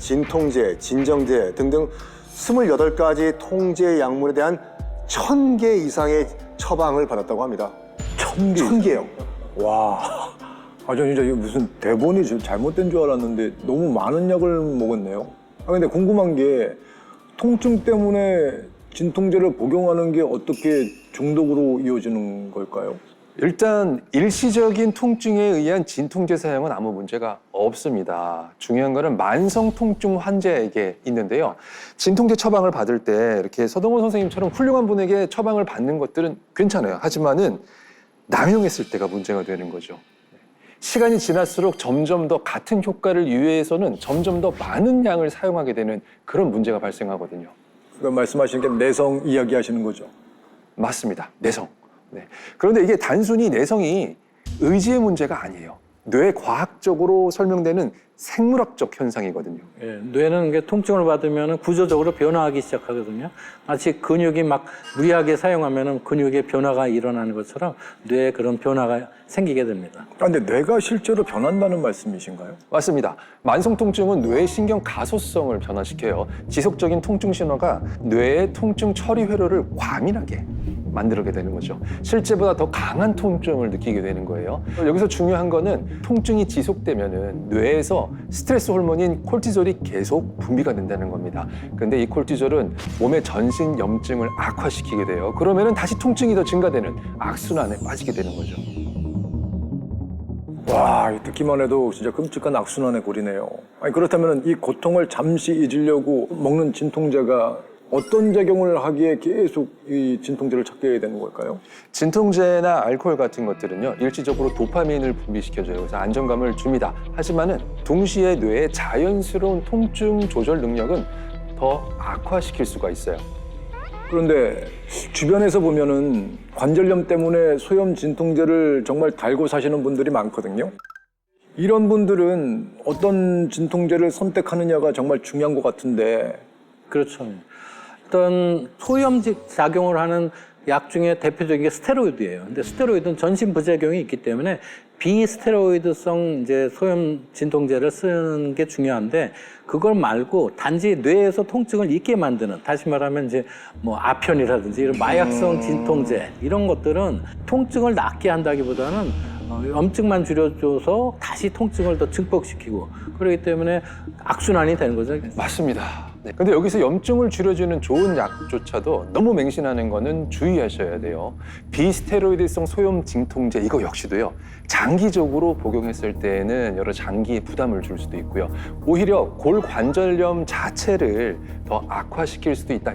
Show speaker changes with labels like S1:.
S1: 진통제, 진정제 등등 28가지 통제 약물에 대한 1000개 이상의 처방을 받았다고 합니다.
S2: 천 개.
S1: 1000개요.
S2: 와. 아, 저 진짜 이거 무슨 대본이 좀 잘못된 줄 알았는데 너무 많은 약을 먹었네요. 아, 근데 궁금한 게 통증 때문에 진통제를 복용하는 게 어떻게 중독으로 이어지는 걸까요?
S3: 일단 일시적인 통증에 의한 진통제 사용은 아무 문제가 없습니다. 중요한 거는 만성 통증 환자에게 있는데요. 진통제 처방을 받을 때 이렇게 서동원 선생님처럼 훌륭한 분에게 처방을 받는 것들은 괜찮아요. 하지만은 남용했을 때가 문제가 되는 거죠. 시간이 지날수록 점점 더 같은 효과를 위해서는 점점 더 많은 양을 사용하게 되는 그런 문제가 발생하거든요.
S2: 그러니까 말씀하시는 게 내성 이야기 하시는 거죠.
S3: 맞습니다. 내성. 네. 그런데 이게 단순히 내성이 의지의 문제가 아니에요. 뇌 과학적으로 설명되는 생물학적 현상이거든요.
S4: 예, 뇌는 게 통증을 받으면 구조적으로 변화하기 시작하거든요. 마치 근육이 막 무리하게 사용하면 근육의 변화가 일어나는 것처럼 뇌에 그런 변화가 생기게 됩니다.
S2: 아, 근데 뇌가 실제로 변한다는 말씀이신가요?
S3: 맞습니다. 만성 통증은 뇌의 신경 가소성을 변화시켜요. 지속적인 통증 신호가 뇌의 통증 처리 회로를 과민하게 만들게 되는 거죠. 실제보다 더 강한 통증을 느끼게 되는 거예요. 여기서 중요한 거는 통증이 지속되면은 뇌에서 스트레스 호르몬인 콜티졸이 계속 분비가 된다는 겁니다. 근데 이 콜티졸은 몸의 전신 염증을 악화시키게 돼요. 그러면은 다시 통증이 더 증가되는 악순환에 빠지게 되는 거죠.
S2: 와, 이 듣기만 해도 진짜 끔찍한 악순환의 골이네요. 아니, 그렇다면 이 고통을 잠시 잊으려고 먹는 진통제가 어떤 작용을 하기에 계속 이 진통제를 찾게 되는 걸까요?
S3: 진통제나 알코올 같은 것들은요 일시적으로 도파민을 분비시켜줘요 그래서 안정감을 줍니다 하지만은 동시에 뇌의 자연스러운 통증 조절 능력은 더 악화시킬 수가 있어요
S2: 그런데 주변에서 보면은 관절염 때문에 소염 진통제를 정말 달고 사시는 분들이 많거든요. 이런 분들은 어떤 진통제를 선택하느냐가 정말 중요한 것 같은데
S4: 그렇죠. 어떤 소염 작용을 하는 약 중에 대표적인 게 스테로이드예요. 근데 스테로이드는 전신 부작용이 있기 때문에 비스테로이드성 이제 소염 진통제를 쓰는 게 중요한데 그걸 말고 단지 뇌에서 통증을 잊게 만드는 다시 말하면 이제 뭐 아편이라든지 이런 마약성 진통제 이런 것들은 통증을 낫게 한다기보다는 어, 염증만 줄여줘서 다시 통증을 더 증폭시키고 그렇기 때문에 악순환이 되는 거죠.
S3: 맞습니다 네. 근데 여기서 염증을 줄여주는 좋은 약조차도 너무 맹신하는 거는 주의하셔야 돼요 비스테로이드성 소염 진통제 이거 역시도요 장기적으로 복용했을 때는 여러 장기에 부담을 줄 수도 있고요 오히려 골관절염 자체를 더 악화시킬 수도 있다